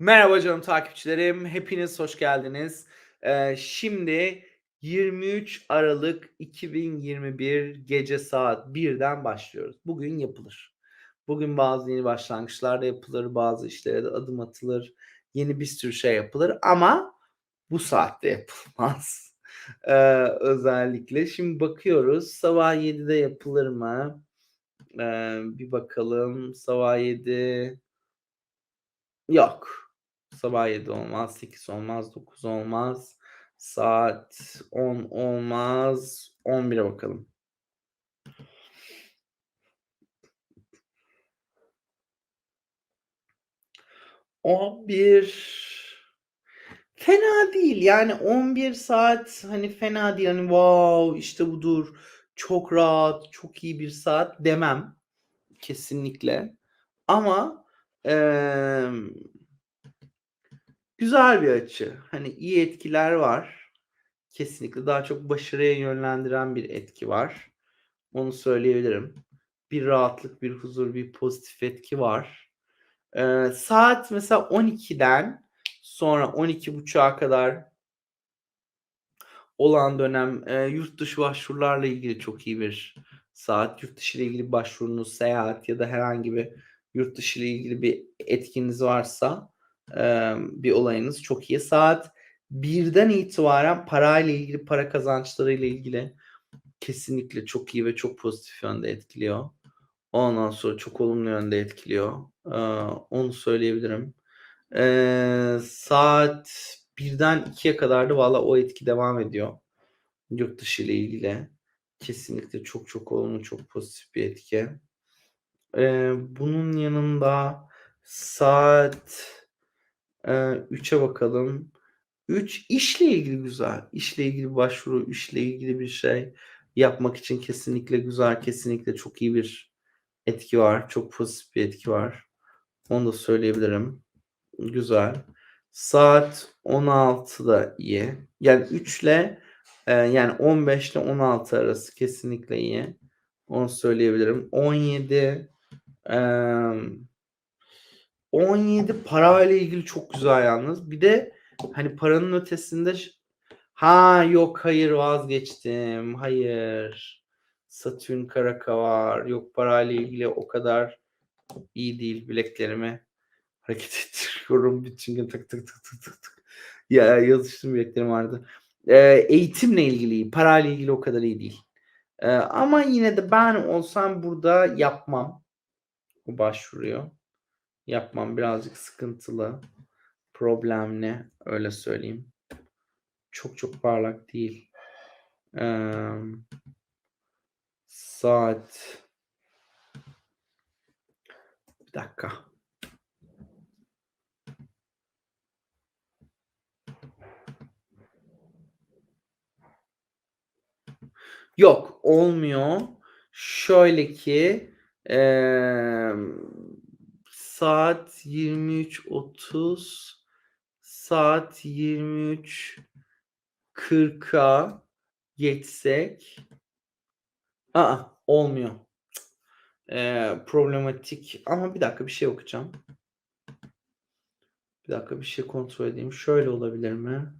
Merhaba canım takipçilerim. Hepiniz hoş geldiniz. Eee, şimdi 23 Aralık 2021 gece saat 1'den başlıyoruz. Bugün yapılır. Bugün bazı yeni başlangıçlar da yapılır, bazı işlere de adım atılır, yeni bir sürü şey yapılır ama bu saatte yapılmaz. Eee, özellikle. Şimdi bakıyoruz sabah 7'de yapılır mı? Eee, bir bakalım sabah 7 Yok. Sabah 7 olmaz, 8 olmaz, 9 olmaz, saat 10 olmaz, 11'e bakalım. 11 fena değil. Yani 11 saat hani fena değil. Hani wow işte budur. Çok rahat, çok iyi bir saat demem kesinlikle. Ama emm güzel bir açı. Hani iyi etkiler var. Kesinlikle daha çok başarıya yönlendiren bir etki var. Onu söyleyebilirim. Bir rahatlık, bir huzur, bir pozitif etki var. Eee, saat mesela 12'den sonra 12.30'a kadar olan dönem, eee, yurt dışı başvurularla ilgili çok iyi bir saat. Yurt dışı ile ilgili başvurunuz, seyahat ya da herhangi bir yurt dışı ile ilgili bir etkiniz varsa, emm, bir olayınız çok iyi. Saat 1'den itibaren parayla ilgili, para kazançlarıyla ilgili kesinlikle çok iyi ve çok pozitif yönde etkiliyor. Ondan sonra çok olumlu yönde etkiliyor. Eee, onu söyleyebilirim. Eee, saat 1'den 2'ye kadar da valla o etki devam ediyor. Yurt dışı ile ilgili. Kesinlikle çok çok olumlu, çok pozitif bir etki. Eee, bunun yanında saat, 3'e bakalım. 3 işle ilgili güzel. İşle ilgili başvuru, işle ilgili bir şey yapmak için kesinlikle güzel, kesinlikle çok iyi bir etki var. Çok pozitif bir etki var. Onu da söyleyebilirim. Güzel. Saat 16 da iyi. Yani 3'le eee, yani 15 ile 16 arası kesinlikle iyi. Onu söyleyebilirim. 17 emm 17 parayla ilgili çok güzel yalnız. Bir de hani paranın ötesinde Ha, yok, hayır vazgeçtim. Hayır. Satürn karaka var. Yok parayla ilgili o kadar iyi değil. Bileklerimi hareket ettiriyorum bütün gün tık tık tık tık tık tık. Ya yazıştığım bileklerim ağrıdı. Eee, eğitimle ilgili. Parayla ilgili o kadar iyi değil. Eee, ama yine de ben olsam burada yapmam bu başvuruyu. Yapmam birazcık sıkıntılı, problemli öyle söyleyeyim. Çok çok parlak değil. Emm saat Bir dakika. Yok, olmuyor. Şöyle ki, emm, saat 23.30 saat 23.40'a geçsek A, a, olmuyor. Eee, problematik ama bir dakika bir şey okuyacağım. Bir dakika bir şey kontrol edeyim. Şöyle olabilir mi?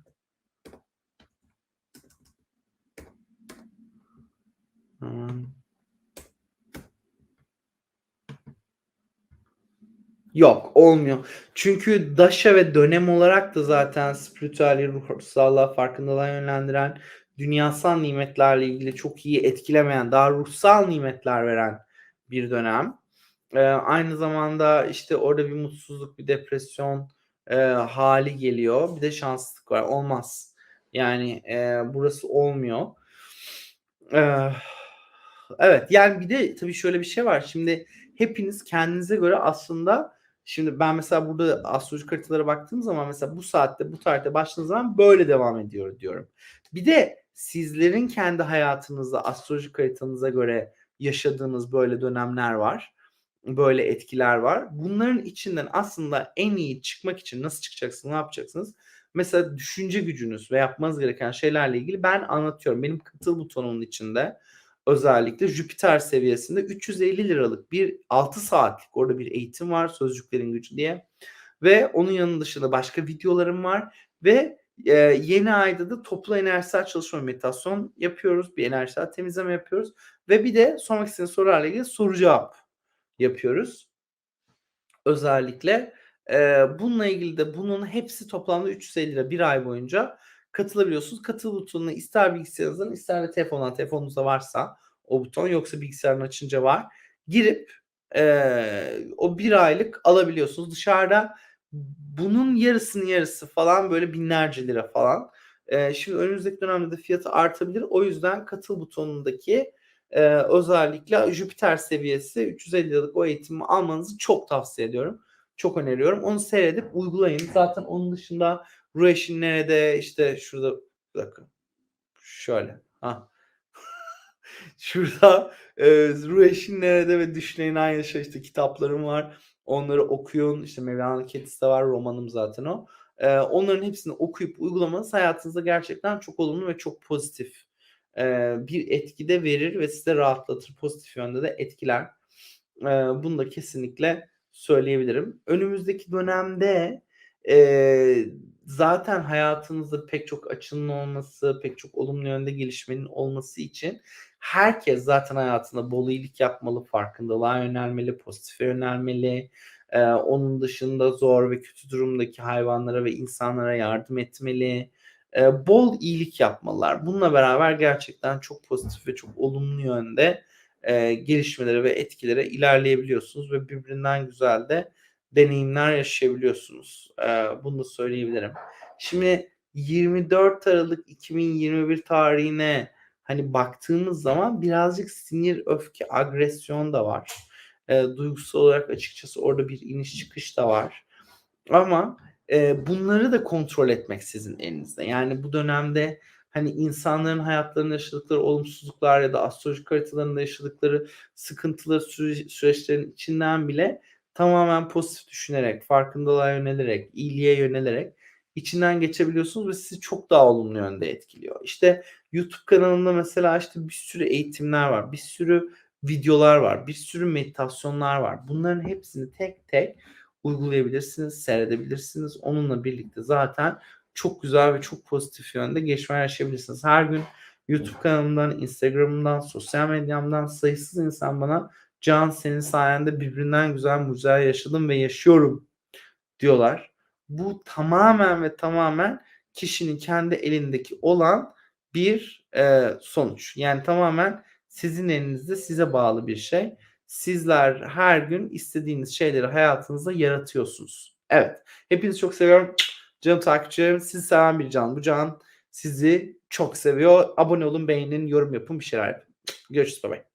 Yok, olmuyor. Çünkü Dasha ve dönem olarak da zaten spiritüelliği, ruhsallığa, farkındalığa yönlendiren, dünyasal nimetlerle ilgili çok iyi etkilemeyen, daha ruhsal nimetler veren bir dönem. Eee, aynı zamanda, işte, orada bir mutsuzluk, bir depresyon, eee, hâli geliyor. Bir de şanssızlık var. Olmaz. Yani, eee, burası olmuyor. Eee, evet, yani bir de tabii şöyle bir şey var. Şimdi hepiniz kendinize göre aslında şimdi ben mesela burada astrolojik haritalara baktığım zaman mesela bu saatte, bu tarihte başladığınız zaman böyle devam ediyor diyorum. Bir de sizlerin kendi hayatınızda astrolojik haritanıza göre yaşadığınız böyle dönemler var. Böyle etkiler var. Bunların içinden aslında en iyi çıkmak için nasıl çıkacaksınız, ne yapacaksınız? Mesela düşünce gücünüz ve yapmanız gereken şeylerle ilgili ben anlatıyorum. Benim katıl butonumun içinde özellikle Jüpiter seviyesinde 350 liralık bir 6 saatlik orada bir eğitim var Sözcüklerin Gücü diye. ve onun yanı dışında başka videolarım var ve, eee, yeni ayda da toplu enerjisel çalışma meditasyon yapıyoruz. Bir enerjisel temizleme yapıyoruz ve bir de sormak istediğiniz sorularla ilgili soru cevap yapıyoruz. Özellikle. Eee, bununla ilgili de bunun hepsi toplamda ₺350 bir ay boyunca katılabiliyorsunuz. Katıl butonuna ister bilgisayarınızdan ister de telefondan, telefonunuzda varsa o buton yoksa bilgisayarını açınca var. Girip, eee, o 1 aylık alabiliyorsunuz. Dışarıda bunun yarısının yarısı falan böyle binlerce lira falan. Eee, şimdi önümüzdeki dönemde de fiyatı artabilir. O yüzden katıl butonundaki, eee, özellikle Jüpiter seviyesi ₹350'lık o eğitimi almanızı çok tavsiye ediyorum. Çok öneriyorum. Onu seyredip uygulayın. Zaten onun dışında Ruh Eşin Nerede, işte şurada bir dakika. Şöyle. Hah. Şurada, eee, Ruh Eşin Nerede ve Düşlerin Aynı Yaşa işte kitaplarım var. Onları okuyun. İşte Mevlana'nın Kedisi de var. Romanım zaten o. Eee, onların hepsini okuyup uygulamanız hayatınızda gerçekten çok olumlu ve çok pozitif, eee, bir etki de verir ve sizi rahatlatır. Pozitif yönde de etkiler. Eee, bunu da kesinlikle söyleyebilirim. Önümüzdeki dönemde, eee, zaten hayatınızda pek çok açının olması, pek çok olumlu yönde gelişmenin olması için herkes zaten hayatında bol iyilik yapmalı, farkındalığa yönelmeli, pozitife yönelmeli. Eee, onun dışında zor ve kötü durumdaki hayvanlara ve insanlara yardım etmeli. Eee, bol iyilik yapmalılar. Bununla beraber gerçekten çok pozitif ve çok olumlu yönde, eee, gelişmelere ve etkilere ilerleyebiliyorsunuz ve birbirinden güzel de deneyimler yaşayabiliyorsunuz. Eee, bunu da söyleyebilirim. Şimdi 24 Aralık 2021 tarihine, hani, baktığımız zaman birazcık sinir, öfke, agresyon da var. Eee, duygusal olarak açıkçası orada bir iniş çıkış da var. Ama, eee, bunları da kontrol etmek sizin elinizde. Yani bu dönemde, hani, insanların hayatlarında yaşadıkları olumsuzluklar ya da astrolojik haritalarında yaşadıkları sıkıntılı süreçlerin içinden bile tamamen pozitif düşünerek, farkındalığa yönelerek, iyiliğe yönelerek içinden geçebiliyorsunuz ve sizi çok daha olumlu yönde etkiliyor. İşte YouTube kanalımda mesela, işte, bir sürü eğitimler var, bir sürü videolar var, bir sürü meditasyonlar var. Bunların hepsini tek tek uygulayabilirsiniz, seyredebilirsiniz. Onunla birlikte zaten çok güzel ve çok pozitif yönde gelişmeler yaşayabilirsiniz. Her gün YouTube kanalımdan, Instagram'ımdan, sosyal medyamdan sayısız insan bana "Can, senin sayende birbirinden güzel mucizeler yaşadım ve yaşıyorum." diyorlar. Bu tamamen ve tamamen kişinin kendi elindeki olan bir, eee, sonuç. Yani tamamen sizin elinizde, size bağlı bir şey. Sizler her gün istediğiniz şeyleri hayatınızda yaratıyorsunuz. Evet, hepinizi çok seviyorum. Canım takipçilerim, sizi seven bir Can bu. Can sizi çok seviyor. Abone olun, beğenin, yorum yapın, bir şeyler yapın. Görüşürüz. Baybay.